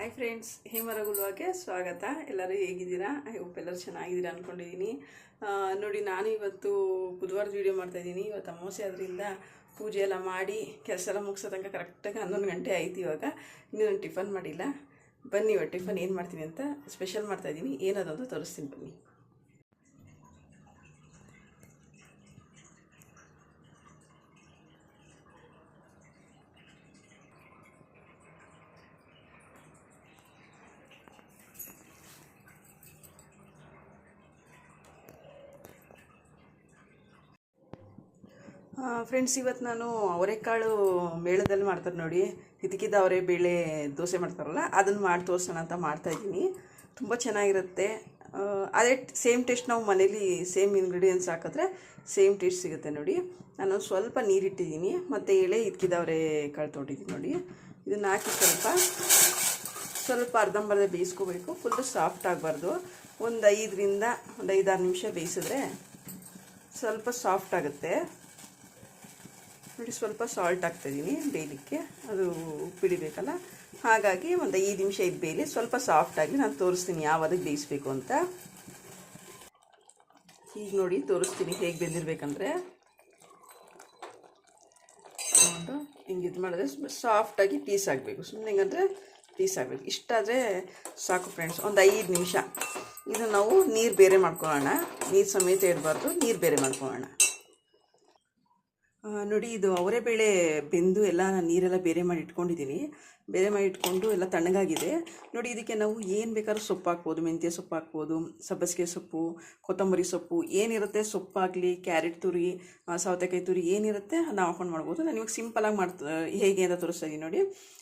Hi friends ಹೇಮರಗುಲ್ವಾಗೆ ಸ್ವಾಗತ ಎಲ್ಲರೂ ಹೇಗಿದ್ದೀರಾ ಐ ಹೋಪ್ ಎಲ್ಲರೂ ಚೆನ್ನಾಗಿದ್ದೀರಾ ಅಂದ್ಕೊಂಡಿದ್ದೀನಿ ನೋಡಿ ನಾನು ಇವತ್ತು ಬುಧವಾರದ ವೀಡಿಯೋ ಮಾಡ್ತಾಯಿದ್ದೀನಿ. ಇವತ್ತು ಅಮಾವಾಸ್ಯೆ ಅದರಿಂದ ಪೂಜೆ ಎಲ್ಲ ಮಾಡಿ, ಕೆಲಸ ಎಲ್ಲ ಮುಗಿಸೋ ತನಕ ಕರೆಕ್ಟಾಗಿ ಹನ್ನೊಂದು ಗಂಟೆ ಆಯ್ತು ಇವಾಗ. ಇನ್ನೂ ನಾನು ಟಿಫನ್ ಮಾಡಿಲ್ಲ. ಬನ್ನಿ, ಇವತ್ತು ಟಿಫನ್ ಏನು ಮಾಡ್ತೀನಿ ಅಂತ ಸ್ಪೆಷಲ್ ಮಾಡ್ತಾಯಿದ್ದೀನಿ. ಏನದಂತ ತೋರಿಸ್ತೀನಿ ಬನ್ನಿ. ಫ್ರೆಂಡ್ಸ್ ಇವತ್ತು ನಾನು ಅವರೆಕಾಳು ಮೇಳದಲ್ಲಿ ಮಾಡ್ತಾರೆ ನೋಡಿ. ಹಿತಕಿದ ಅವರೆ ಬೇಳೆ ದೋಸೆ ಮಾಡ್ತಾರಲ್ಲ ಅದನ್ನು ಮಾಡಿ ತೋರಿಸೋಣ ಅಂತ ಮಾಡ್ತಾಯಿದ್ದೀನಿ ತುಂಬ ಚೆನ್ನಾಗಿರುತ್ತೆ. ಅದೇ ಸೇಮ್ ಟೇಸ್ಟ್ ನಾವು ಮನೇಲಿ ಸೇಮ್ ಇಂಗ್ರೀಡಿಯೆಂಟ್ಸ್ ಹಾಕಿದ್ರೆ ಸೇಮ್ ಟೇಸ್ಟ್ ಸಿಗುತ್ತೆ ನೋಡಿ. ನಾನು ಸ್ವಲ್ಪ ನೀರಿಟ್ಟಿದ್ದೀನಿ, ಮತ್ತು ಎಳೆ ಹಿತಕಿದವರೆ ಕಾಳು ತೊಗೊಂಡಿದ್ದೀನಿ ನೋಡಿ. ಇದನ್ನು ಹಾಕಿ ಸ್ವಲ್ಪ ಸ್ವಲ್ಪ ಅರ್ಧಂಬರ್ಧ ಬೇಯಿಸ್ಕೋಬೇಕು. ಫುಲ್ಲು ಸಾಫ್ಟ್ ಆಗಬಾರ್ದು. ಒಂದು ಐದರಿಂದ, ಒಂದು ಐದಾರು ನಿಮಿಷ ಬೇಯಿಸಿದ್ರೆ ಸ್ವಲ್ಪ ಸಾಫ್ಟ್ ಆಗುತ್ತೆ. ನೋಡಿ ಸ್ವಲ್ಪ ಸಾಲ್ಟ್ ಹಾಕ್ತಾಯಿದ್ದೀನಿ ಬೇಯಲಿಕ್ಕೆ. ಅದು ಉಪ್ಪಿಡಿಬೇಕಲ್ಲ? ಹಾಗಾಗಿ ಒಂದು ಐದು ನಿಮಿಷ ಇದು ಬೇಯಲಿ ಸ್ವಲ್ಪ ಸಾಫ್ಟಾಗಿ ನಾನು ತೋರಿಸ್ತೀನಿ ಯಾವ ಅದಕ್ಕೆ ಬೇಯಿಸ್ಬೇಕು ಅಂತ. ಈಗ ನೋಡಿ, ತೋರಿಸ್ತೀನಿ ಹೇಗೆ ಬೆಂದಿರಬೇಕಂದ್ರೆ. ನೋಡು, ಹಿಂಗೆ ಇದು ಮಾಡಿದ್ರೆ ಸಾಫ್ಟಾಗಿ ಪೀಸ್ ಆಗಬೇಕು. ಸುಮ್ಮನೆ ಹೆಂಗಂದರೆ ಪೀಸ್ ಆಗಬೇಕು. ಇಷ್ಟಾದರೆ ಸಾಕು ಫ್ರೆಂಡ್ಸ್ ಒಂದು ಐದು ನಿಮಿಷ. ಇದು ನಾವು ನೀರು ಬೇರೆ ಮಾಡ್ಕೊಳ್ಳೋಣ. ನೀರು ಸಮೇತ ಇಡಬಾರ್ದು, ನೀರು ಬೇರೆ ಮಾಡ್ಕೊಳ್ಳೋಣ. ನೋಡಿ, ಇದು ಅವರೆಬೇಳೆ ಬೆಂದು ಎಲ್ಲ ನಾನು ನೀರೆಲ್ಲ ಬೇರೆ ಮಾಡಿ ಇಟ್ಕೊಂಡಿದ್ದೀನಿ ಬೇರೆ ಮಾಡಿ ಇಟ್ಕೊಂಡು ಎಲ್ಲ ತಣ್ಣಗಾಗಿದೆ. ನೋಡಿ, ಇದಕ್ಕೆ ನಾವು ಏನು ಬೇಕಾದ್ರೂ ಸೊಪ್ಪು ಹಾಕ್ಬೋದು. ಮೆಂತ್ಯ ಸೊಪ್ಪು ಹಾಕ್ಬೋದು, ಸಬ್ಬಸಿಗೆ ಸೊಪ್ಪು, ಕೊತ್ತಂಬರಿ ಸೊಪ್ಪು, ಏನಿರುತ್ತೆ ಸೊಪ್ಪಾಗಲಿ ಕ್ಯಾರೆಟ್ ತುರಿ ಸೌತೆಕಾಯಿ ತುರಿ ಏನಿರುತ್ತೆ ನಾವು ಹಾಕೊಂಡು ಮಾಡ್ಬೋದು. ನಾನು ಇವಾಗ ಸಿಂಪಲಾಗಿ ಮಾಡ್ತಾ, ಹೇಗೆ ಅಂತ ತೋರಿಸ್ತಾ ಇದ್ದೀನಿ ನೋಡಿ.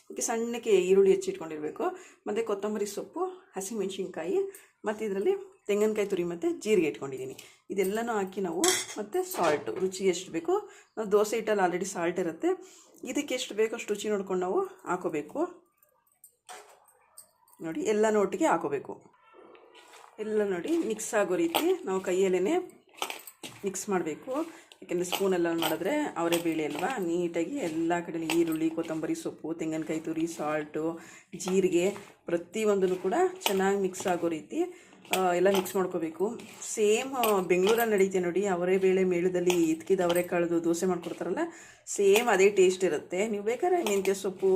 ಇದಕ್ಕೆ ಸಣ್ಣಕ್ಕೆ ಈರುಳ್ಳಿ ಹೆಚ್ಚಿಟ್ಕೊಂಡಿರಬೇಕು. ಮತ್ತು ಕೊತ್ತಂಬರಿ ಸೊಪ್ಪು, ಹಸಿಮೆಣಸಿನ್ಕಾಯಿ ಮತ್ತು ಇದರಲ್ಲಿ ತೆಂಗಿನಕಾಯಿ ತುರಿ ಮತ್ತು ಜೀರಿಗೆ ಇಟ್ಕೊಂಡಿದ್ದೀನಿ. ಇದೆಲ್ಲನೂ ಹಾಕಿ ನಾವು ಮತ್ತು ಸಾಲ್ಟು ರುಚಿಗೆ ಎಷ್ಟು ಬೇಕು, ನಾವು ದೋಸೆ ಹಿಟ್ಟಲ್ಲಿ ಆಲ್ರೆಡಿ ಸಾಲ್ಟ್ ಇರುತ್ತೆ. ಇದಕ್ಕೆ ಎಷ್ಟು ಬೇಕು ಅಷ್ಟು ರುಚಿ ನೋಡ್ಕೊಂಡು ನಾವು ಹಾಕೋಬೇಕು. ನೋಡಿ ಎಲ್ಲ ಒಟ್ಟಿಗೆ ಹಾಕೋಬೇಕು. ಎಲ್ಲ ನೋಡಿ ಮಿಕ್ಸ್ ಆಗೋ ರೀತಿ ನಾವು ಕೈಯಲ್ಲೇ ಮಿಕ್ಸ್ ಮಾಡಬೇಕು. ಯಾಕೆಂದರೆ ಸ್ಪೂನೆಲ್ಲ ಮಾಡಿದ್ರೆ ಅವರೇ ಬೇಳೆ ಅಲ್ವಾ? ನೀಟಾಗಿ ಎಲ್ಲ ಕಡೆ ಈರುಳ್ಳಿ, ಕೊತ್ತಂಬರಿ ಸೊಪ್ಪು, ತೆಂಗಿನಕಾಯಿ ತುರಿ ಸಾಲ್ಟು ಜೀರಿಗೆ ಪ್ರತಿಯೊಂದನ್ನು ಕೂಡ ಚೆನ್ನಾಗಿ ಮಿಕ್ಸ್ ಆಗೋ ರೀತಿ ಎಲ್ಲ ಮಿಕ್ಸ್ ಮಾಡ್ಕೋಬೇಕು. ಸೇಮ್ ಬೆಂಗಳೂರಲ್ಲಿ ನಡೀತೆ ನೋಡಿ, ಅವರೇ ಬೇಳೆ ಮೇಳದಲ್ಲಿ ಇದ್ಕಿದ ಅವರೇ ಕಳೆದು ದೋಸೆ ಮಾಡ್ಕೊಡ್ತಾರಲ್ಲ ಸೇಮ್ ಅದೇ ಟೇಸ್ಟ್ ಇರುತ್ತೆ. ನೀವು ಬೇಕಾದ್ರೆ ಮೆಂತ್ಯ ಸೊಪ್ಪು,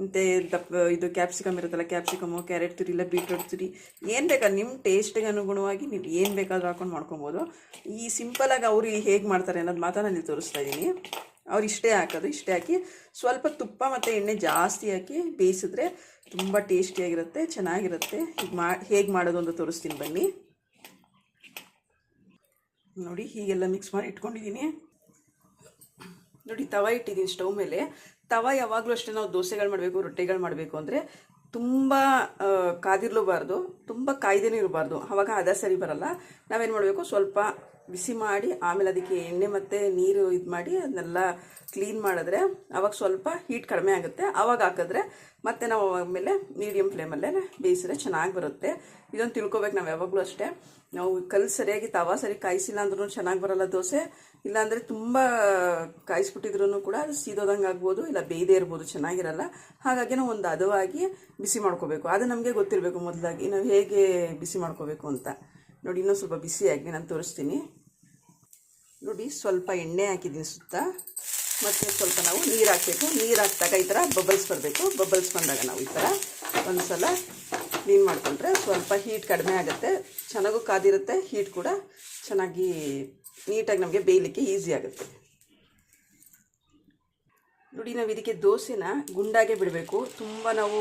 ಮತ್ತು ದಪ್ಪ, ಇದು ಕ್ಯಾಪ್ಸಿಕಮ್ ಇರುತ್ತಲ್ಲ ಕ್ಯಾಪ್ಸಿಕಮು ಕ್ಯಾರೆಟ್ ತುರಿ, ಇಲ್ಲ ಬೀಟ್ರೋಟ್ ತುರಿ, ಏನು ಬೇಕಾದ್ರೆ ನಿಮ್ಮ ಟೇಸ್ಟಿಗೆ ಅನುಗುಣವಾಗಿ ನೀವು ಏನು ಬೇಕಾದರೂ ಹಾಕೊಂಡು ಮಾಡ್ಕೊಬೋದು. ಈ ಸಿಂಪಲಾಗಿ ಅವರು ಹೇಗೆ ಮಾಡ್ತಾರೆ ಅನ್ನೋದು ಮಾತ್ರ ನಾನು ತೋರಿಸ್ತಾ ಇದ್ದೀನಿ ಅವ್ರು ಇಷ್ಟೇ ಹಾಕೋದು, ಇಷ್ಟೇ ಹಾಕಿ ಸ್ವಲ್ಪ ತುಪ್ಪ ಮತ್ತು ಎಣ್ಣೆ ಜಾಸ್ತಿ ಹಾಕಿ ಬೇಯಿಸಿದ್ರೆ ತುಂಬ ಟೇಸ್ಟಿಯಾಗಿರುತ್ತೆ ಚೆನ್ನಾಗಿರುತ್ತೆ. ಈಗ ಮಾ, ಹೇಗೆ ಮಾಡೋದು ಅಂತ ತೋರಿಸ್ತೀನಿ ಬನ್ನಿ. ನೋಡಿ, ಹೀಗೆಲ್ಲ ಮಿಕ್ಸ್ ಮಾಡಿ ಇಟ್ಕೊಂಡಿದ್ದೀನಿ. ನೋಡಿ, ತವ ಇಟ್ಟಿದ್ದೀನಿ ಸ್ಟವ್ ಮೇಲೆ. ತವ ಯಾವಾಗಲೂ ಅಷ್ಟೇ ನಾವು ದೋಸೆಗಳು ಮಾಡಬೇಕು, ರೊಟ್ಟಿಗಳು ಮಾಡಬೇಕು ಅಂದರೆ ತುಂಬ ಕಾದಿರಲೂಬಾರ್ದು, ತುಂಬ ಕಾಯ್ದೇನೂ ಇರಬಾರ್ದು. ಅವಾಗ ಅದ ಸರಿ ಬರಲ್ಲ. ನಾವೇನು ಮಾಡಬೇಕು, ಸ್ವಲ್ಪ ಬಿಸಿ ಮಾಡಿ, ಆಮೇಲೆ ಅದಕ್ಕೆ ಎಣ್ಣೆ ಮತ್ತು ನೀರು ಇದು ಮಾಡಿ ಅದನ್ನೆಲ್ಲ ಕ್ಲೀನ್ ಮಾಡಿದ್ರೆ ಅವಾಗ ಸ್ವಲ್ಪ ಹೀಟ್ ಕಡಿಮೆ ಆಗುತ್ತೆ. ಆವಾಗ ಹಾಕಿದ್ರೆ ಮತ್ತೆ ನಾವು ಆಮೇಲೆ ಮೀಡಿಯಂ ಫ್ಲೇಮಲ್ಲೇ ಬೇಯಿಸಿದ್ರೆ ಚೆನ್ನಾಗಿ ಬರುತ್ತೆ. ಇದೊಂದು ತಿಳ್ಕೊಬೇಕು ನಾವು ಯಾವಾಗಲೂ ಅಷ್ಟೇ. ನಾವು ಕಲ್ಲು ಸರಿಯಾಗಿ ತವಾ ಸರಿ ಕಾಯಿಸಿಲ್ಲ ಅಂದ್ರೂ ಚೆನ್ನಾಗಿ ಬರಲ್ಲ ದೋಸೆ. ಇಲ್ಲಾಂದರೆ ತುಂಬ ಕಾಯಿಸ್ಬಿಟ್ಟಿದ್ರು ಕೂಡ ಅದು ಸೀದೋದಂಗೆ ಆಗ್ಬೋದು, ಇಲ್ಲ ಬೇಯದೇ ಇರ್ಬೋದು, ಚೆನ್ನಾಗಿರಲ್ಲ. ಹಾಗಾಗಿ ನಾವು ಒಂದು ಹದವಾಗಿ ಬಿಸಿ ಮಾಡ್ಕೋಬೇಕು. ಅದು ನಮಗೆ ಗೊತ್ತಿರಬೇಕು ಮೊದಲಾಗಿ. ನಾವು ಹೇಗೆ ಬಿಸಿ ಮಾಡ್ಕೋಬೇಕು ಅಂತ. ನೋಡಿ ಇನ್ನೂ ಸ್ವಲ್ಪ ಬಿಸಿಯಾಗಿ ನಾನು ತೋರಿಸ್ತೀನಿ. ನೋಡಿ ಸ್ವಲ್ಪ ಎಣ್ಣೆ ಹಾಕಿದ್ದೀನಿ ಸುತ್ತ. ಮತ್ತು ಸ್ವಲ್ಪ ನಾವು ನೀರು ಹಾಕಬೇಕು. ನೀರು ಹಾಕಿದಾಗ ಈ ಥರ ಬಬಲ್ಸ್ ಬರಬೇಕು. ಬಬಲ್ಸ್ ಬಂದಾಗ ನಾವು ಈ ಥರ ಒಂದು ಸಲ ಕ್ಲೀನ್ ಮಾಡಿಕೊಂಡ್ರೆ ಸ್ವಲ್ಪ ಹೀಟ್ ಕಡಿಮೆ ಆಗುತ್ತೆ. ಚೆನ್ನಾಗೂ ಕಾದಿರುತ್ತೆ. ಹೀಟ್ ಕೂಡ ಚೆನ್ನಾಗಿ ನೀಟಾಗಿ ನಮಗೆ ಬೇಯಲಿಕ್ಕೆ ಈಸಿ ಆಗುತ್ತೆ. ನೋಡಿ, ನಾವು ಇದಕ್ಕೆ ದೋಸೆನ ಗುಂಡಾಗೆ ಬಿಡಬೇಕು. ತುಂಬ ನಾವು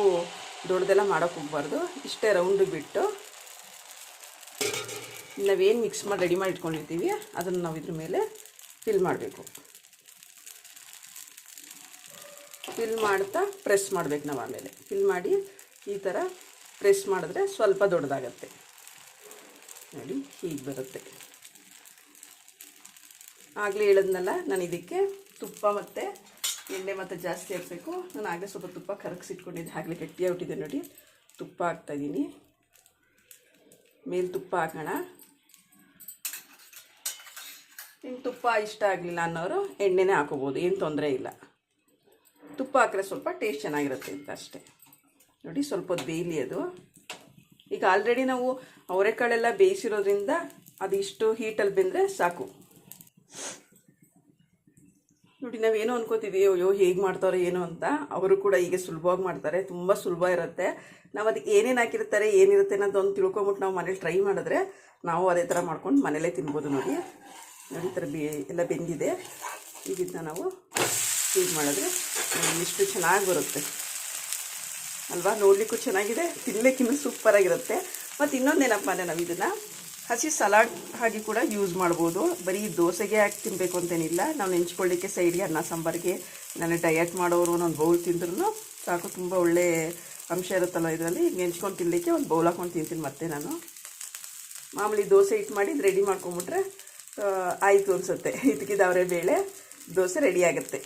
ದೊಡ್ಡದೆಲ್ಲ ಮಾಡೋಕ್ಕೆ ಹೋಗ್ಬಾರ್ದು. ಇಷ್ಟೇ ರೌಂಡಿಗೆ ಬಿಟ್ಟು ನಾವೇನು ಮಿಕ್ಸ್ ಮಾಡಿ ರೆಡಿ ಮಾಡಿ ಇಟ್ಕೊಂಡಿರ್ತೀವಿ, ಅದನ್ನು ನಾವು ಇದ್ರ ಮೇಲೆ ಫಿಲ್ ಮಾಡಬೇಕು. ಫಿಲ್ ಮಾಡ್ತಾ ಪ್ರೆಸ್ ಮಾಡ್ಬೇಕು ನಾವು ಆಮೇಲೆ. ಫಿಲ್ ಮಾಡಿ ಈ ಥರ ಪ್ರೆಸ್ ಮಾಡಿದ್ರೆ ಸ್ವಲ್ಪ ದೊಡ್ಡದಾಗತ್ತೆ. ನೋಡಿ, ಹೀಗೆ ಬರುತ್ತೆ. ಆಗಲೇ ಹೇಳಿದ್ನಲ್ಲ, ನಾನು ಇದಕ್ಕೆ ತುಪ್ಪ ಮತ್ತು ಎಣ್ಣೆ ಮತ್ತು ಜಾಸ್ತಿ ಹಾಕಬೇಕು. ನಾನು ಆಗಲೇ ಸ್ವಲ್ಪ ತುಪ್ಪ ಕರಗಿಸಿಟ್ಕೊಂಡಿದ್ದೆ, ಆಗಲೇ ಗಟ್ಟಿಯಾಗ್ಬಿಟ್ಟಿದೆ ನೋಡಿ. ತುಪ್ಪ ಹಾಕ್ತಾಯಿದ್ದೀನಿ ಮೇಲೆ ತುಪ್ಪ ಹಾಕೋಣ ನಿಮ್ಗೆ ತುಪ್ಪ ಇಷ್ಟ ಆಗಲಿಲ್ಲ ಅನ್ನೋರು ಎಣ್ಣೆನೇ ಹಾಕೋಬೋದು, ಏನು ತೊಂದರೆ ಇಲ್ಲ. ತುಪ್ಪ ಹಾಕಿದ್ರೆ ಸ್ವಲ್ಪ ಟೇಸ್ಟ್ ಚೆನ್ನಾಗಿರುತ್ತೆ ಅಂತ ಅಷ್ಟೇ. ನೋಡಿ ಸ್ವಲ್ಪ ಬೇಯಲಿ ಅದು. ಈಗ ಆಲ್ರೆಡಿ ನಾವು ಅವರೆಕಾಳೆಲ್ಲ ಬೇಯಿಸಿರೋದ್ರಿಂದ ಅದಿಷ್ಟು ಹೀಟಲ್ಲಿ ಬೆಂದರೆ ಸಾಕು. ನೋಡಿ ನಾವೇನು ಅನ್ಕೋತೀವಿ ಅಯ್ಯೋ, ಹೇಗೆ ಮಾಡ್ತಾರೋ ಏನೋ ಅಂತ. ಅವರು ಕೂಡ ಹೀಗೆ ಸುಲಭವಾಗಿ ಮಾಡ್ತಾರೆ, ತುಂಬ ಸುಲಭ ಇರುತ್ತೆ. ನಾವು ಅದಕ್ಕೆ ಏನೇನು ಹಾಕಿರ್ತಾರೆ, ಏನಿರುತ್ತೆ ಅನ್ನೋದೊಂದು ತಿಳ್ಕೊಂಬಿಟ್ಟು ನಾವು ಮನೇಲಿ ಟ್ರೈ ಮಾಡಿದ್ರೆ ನಾವು ಅದೇ ಥರ ಮಾಡ್ಕೊಂಡು ಮನೇಲೇ ತಿನ್ಬೋದು ನೋಡಿ. ಥರ ಬೇ ಎಲ್ಲ ಬೆಂದಿದೆ. ಇದನ್ನ ನಾವು ಯೂಸ್ ಮಾಡಿದ್ರೆ ಇಷ್ಟು ಚೆನ್ನಾಗಿ ಬರುತ್ತೆ. ಅಲ್ವಾ? ನೋಡಲಿಕ್ಕೂ ಚೆನ್ನಾಗಿದೆ ತಿನ್ನಲಿಕ್ಕಿನ್ನೂ ಸೂಪರಾಗಿರುತ್ತೆ ಮತ್ತು ಇನ್ನೊಂದೇನಪ್ಪ ಅಂದರೆ ನಾವು ಇದನ್ನು ಹಸಿ ಸಲಾಡ್ ಹಾಗೆ ಕೂಡ ಯೂಸ್ ಮಾಡ್ಬೋದು. ಬರೀ ದೋಸೆಗೆ ಹಾಕಿ ತಿನ್ನಬೇಕು ಅಂತೇನಿಲ್ಲ. ನಾವು ನೆಂಚ್ಕೊಳ್ಳಿಕ್ಕೆ ಸೈಡ್ಗೆ ಅನ್ನ, ಸಾಂಬಾರಿಗೆ. ನಾನು ಡಯಟ್ ಮಾಡೋರು ಒಂದು ಬೌಲ್ ತಿಂದ್ರೂ ಸಾಕು, ತುಂಬ ಒಳ್ಳೆ ಅಂಶ ಇರುತ್ತಲ್ಲ ಇದರಲ್ಲಿ. ನೆಂಚ್ಕೊಂಡು ತಿನ್ನಲಿಕ್ಕೆ ಒಂದು ಬೌಲ್ ಹಾಕೊಂಡು ತಿಂತೀನಿ ಮತ್ತೆ ನಾನು. ಮಾಮೂಲಿ ದೋಸೆ ಹಿಟ್ಟು ಮಾಡಿ ರೆಡಿ ಮಾಡ್ಕೊಂಬಿಟ್ರೆ ಆಯಿತು ಅನಿಸುತ್ತೆ. ಇದಕ್ಕಿದವರೆ ಬೇಳೆ, ದೋಸೆ ರೆಡಿ ಆಗುತ್ತೆ.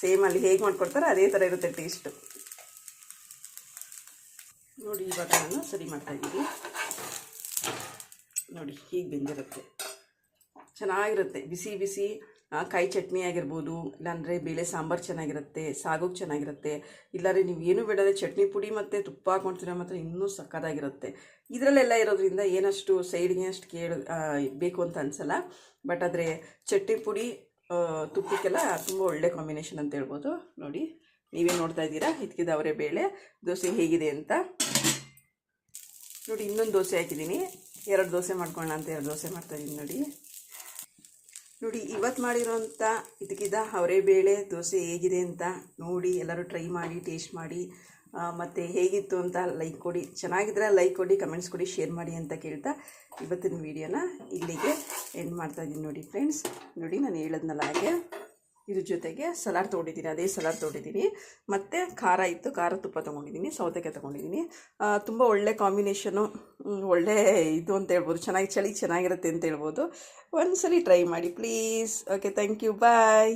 ಸೇಮ್ ಅಲ್ಲಿ ಹೇಗೆ ಮಾಡ್ಕೊಡ್ತಾರೆ ಅದೇ ಥರ ಇರುತ್ತೆ ಟೇಸ್ಟು ನೋಡಿ, ಇವಾಗ ನಾನು ಸರಿ ಮಾಡ್ತಾ ಇದ್ದೀನಿ. ನೋಡಿ, ಹೀಗೆ ಬೆಂದಿರುತ್ತೆ. ಚೆನ್ನಾಗಿರುತ್ತೆ. ಬಿಸಿ ಬಿಸಿ. ಕಾಯಿ ಚಟ್ನಿ ಆಗಿರ್ಬೋದು, ಇಲ್ಲಾಂದರೆ ಬೇಳೆ ಸಾಂಬಾರು ಚೆನ್ನಾಗಿರುತ್ತೆ ಸಾಗೋಕ್ಕೆ ಚೆನ್ನಾಗಿರುತ್ತೆ, ಇಲ್ಲಾಂದರೆ ನೀವು ಏನು ಬಿಡೋದೇ ಚಟ್ನಿ ಪುಡಿ ಮತ್ತು ತುಪ್ಪ ಹಾಕೊಂಡ್ರೆ ಮಾತ್ರ ಇನ್ನೂ ಸಕ್ಕತ್ತಾಗಿರುತ್ತೆ ಇದರಲ್ಲೆಲ್ಲ ಇರೋದ್ರಿಂದ ಏನಷ್ಟು ಸೈಡ್ಗೆ ಅಷ್ಟು ಕೇಳ ಬೇಕು ಅಂತ ಅನಿಸಲ್ಲ. ಬಟ್ ಆದರೆ ಚಟ್ನಿ ಪುಡಿ ತುಪ್ಪಕ್ಕೆಲ್ಲ ತುಂಬ ಒಳ್ಳೆ ಕಾಂಬಿನೇಷನ್ ಅಂತ ಹೇಳ್ಬೋದು. ನೋಡಿ, ನೀವೇ ನೋಡ್ತಾ ಇದ್ದೀರಾ ಅವರೇ ಬೇಳೆ, ದೋಸೆ ಹೇಗಿದೆ ಅಂತ. ನೋಡಿ, ಇನ್ನೊಂದು ದೋಸೆ ಹಾಕಿದ್ದೀನಿ. ಎರಡು ದೋಸೆ ಮಾಡ್ಕೊಳ್ಳೋಣ ಅಂತ ಎರಡು ದೋಸೆ ಮಾಡ್ತಾಯಿದ್ದೀನಿ ನೋಡಿ. ನೋಡಿ ಇವತ್ತು ಮಾಡಿರೋಂಥ ಇದಕ್ಕಿದ ಅವರೇಬೇಳೆ ದೋಸೆ ಹೇಗಿದೆ ಅಂತ ನೋಡಿ, ಎಲ್ಲರೂ ಟ್ರೈ ಮಾಡಿ ಟೇಸ್ಟ್ ಮಾಡಿ ಮತ್ತು ಹೇಗಿತ್ತು ಅಂತ ಲೈಕ್ ಕೊಡಿ. ಚೆನ್ನಾಗಿದ್ರೆ ಲೈಕ್ ಕೊಡಿ ಕಮೆಂಟ್ಸ್ ಕೊಡಿ ಶೇರ್ ಮಾಡಿ ಅಂತ ಕೇಳ್ತಾ ಇವತ್ತಿನ ವೀಡಿಯೋನ ಇಲ್ಲಿಗೆ ಎಂಡ್ ಮಾಡ್ತಾಯಿದ್ದೀನಿ ನೋಡಿ ಫ್ರೆಂಡ್ಸ್ ನೋಡಿ, ನಾನು ಹೇಳಿದ್ನಲ್ಲ ಹಾಗೆ. ಇದ್ರ ಜೊತೆಗೆ ಸಲಾಡ್ ತೊಗೊಂಡಿದ್ದೀನಿ, ಅದೇ ಸಲಾಡ್ ತೊಗೊಂಡಿದ್ದೀನಿ. ಮತ್ತು ಖಾರ ಇತ್ತು, ಖಾರ ತುಪ್ಪ ತೊಗೊಂಡಿದ್ದೀನಿ, ಸೌತೆಕಾಯಿ ತೊಗೊಂಡಿದ್ದೀನಿ. ತುಂಬ ಒಳ್ಳೆ ಕಾಂಬಿನೇಷನು ಒಳ್ಳೆ ಇದು ಅಂತ ಹೇಳ್ಬೋದು, ಚೆನ್ನಾಗಿ, ಚಳಿ ಚೆನ್ನಾಗಿರುತ್ತೆ ಅಂತ ಹೇಳ್ಬೋದು. ಒಂದು ಸಲ ಟ್ರೈ ಮಾಡಿ please okay thank you bye